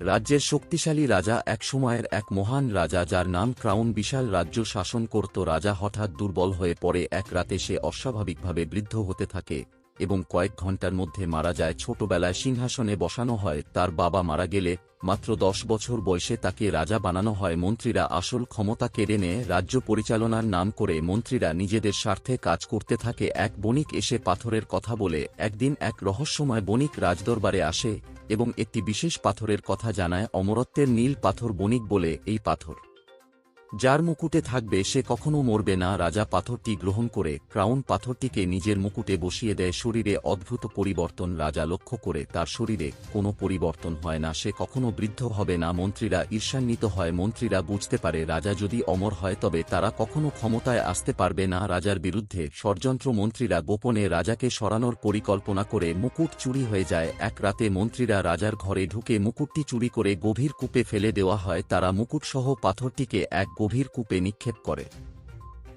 রাজ্যের শক্তিশালী রাজা এক সময়ের এক মহান রাজা যার নাম ক্রাউন বিশাল রাজ্য শাসন করত। রাজা হঠাৎ দুর্বল হয়ে পড়ে। এক রাতে সে অস্বাভাবিকভাবে বৃদ্ধ হতে থাকে এবং কয়েক ঘণ্টার মধ্যে মারা যায়। ছোটবেলায় সিংহাসনে বসানো হয়। তার বাবা মারা গেলে মাত্র দশ বছর বয়সে তাকে রাজা বানানো হয়। মন্ত্রীরা আসল ক্ষমতা কেড়ে নিয়ে। রাজ্য পরিচালনার নাম করে মন্ত্রীরা নিজেদের স্বার্থে কাজ করতে থাকে। এক বণিক এসে পাথরের কথা বলে। একদিন এক রহস্যময় বণিক রাজদরবারে আসে। এবং একটি বিশেষ পাথরের কথা জানায় অমরত্বের নীল পাথর বণিক বলে এই পাথর। যার মুকুটে থাকবে সে কখনো মরবে না। রাজা পাথরটি গ্রহণ করে ক্রাউন পাথরটিকে নিজের মুকুটে বসিয়ে দেয়। শরীরে অদ্ভুত পরিবর্তন। রাজা লক্ষ্য করে তার শরীরে কোনো পরিবর্তন হয় না। সে কখনো বৃদ্ধ হবে না। মন্ত্রীরা ঈর্ষান্বিত হয়। মন্ত্রীরা বুঝতে পারে, রাজা যদি অমর হয় তবে তারা কখনো ক্ষমতায় আসতে পারবে না। রাজার বিরুদ্ধে ষড়যন্ত্র মন্ত্রীরা গোপনে রাজাকে সরানোর পরিকল্পনা করে মুকুট চুরি হয়ে যায়। এক রাতে মন্ত্রীরা রাজার ঘরে ঢুকে মুকুটটি চুরি করে গভীর কূপে ফেলে দেওয়া হয়। তারা মুকুটসহ পাথরটিকে এক গভীর কূপে নিক্ষেপ করে।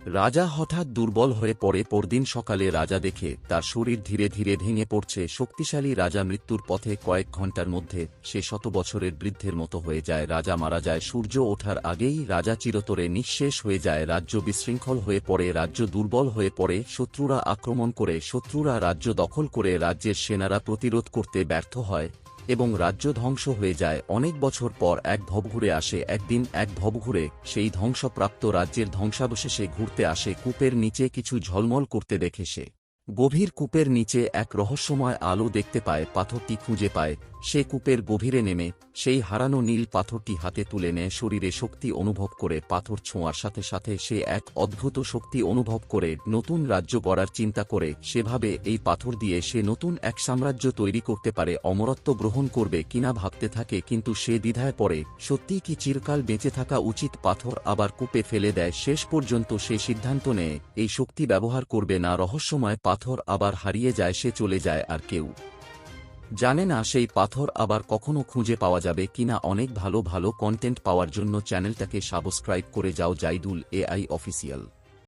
রাজা হঠাৎ দুর্বল হয়ে পড়ে। পরদিন সকালে রাজা দেখে তার শরীর ধীরে ধীরে ভেঙে পড়ছে। শক্তিশালী রাজা মৃত্যুর পথে কয়েক ঘণ্টার মধ্যে সে শত বছরের বৃদ্ধের মতো হয়ে যায়। রাজা মারা যায়। সূর্য ওঠার আগেই রাজা চিরতরে নিঃশেষ হয়ে যায়। রাজ্য বিশৃঙ্খল হয়ে পড়ে। রাজ্য দুর্বল হয়ে পড়ে। শত্রুরা আক্রমণ করে। শত্রুরা রাজ্য দখল করে। রাজ্যের সেনারা প্রতিরোধ করতে ব্যর্থ হয়। এবং রাজ্য ধ্বংস হয়ে যায়। অনেক বছর পর এক ধবঘুরে আসে, একদিন এক ধবঘুরে সেই ধ্বংসপ্রাপ্ত রাজ্যের ধ্বংসাবশেষে ঘুরতে আসে। কূপের নিচে কিছু ঝলমল করতে দেখে সে। গভীর কূপের নিচে এক রহস্যময় আলো দেখতে পায়, পাথরটি খুঁজে পায়। সে কূপের গভীরে নেমে, সেই হারানো নীল পাথরটি হাতে তুলে নেয়, শরীরে শক্তি অনুভব করে, পাথর ছোঁয়ার সাথে সাথে সে এক অদ্ভুত শক্তি অনুভব করে, নতুন রাজ্য গড়ার চিন্তা করে। সেভাবে এই পাথর দিয়ে সে নতুন এক সাম্রাজ্য তৈরি করতে পারে, অমরত্ব গ্রহণ করবে কিনা ভাবতে থাকে, কিন্তু সে দ্বিধায় পড়ে। সত্যি কি চিরকাল বেঁচে থাকা উচিত পাথর আবার কূপে ফেলে দেয়? শেষ পর্যন্ত সে সিদ্ধান্ত নেয়, এই শক্তি ব্যবহার করবে না, রহস্যময় পাথর আবার হারিয়ে যায়, সে চলে যায় আর কেউ। জানে না সেই পাথর আবার কখনো খুঁজে পাওয়া যাবে কিনা, অনেক ভালো ভালো কন্টেন্ট পাওয়ার জন্য চ্যানেলটাকে সাবস্ক্রাইব করে যাও, জাইদুল এআই অফিসিয়াল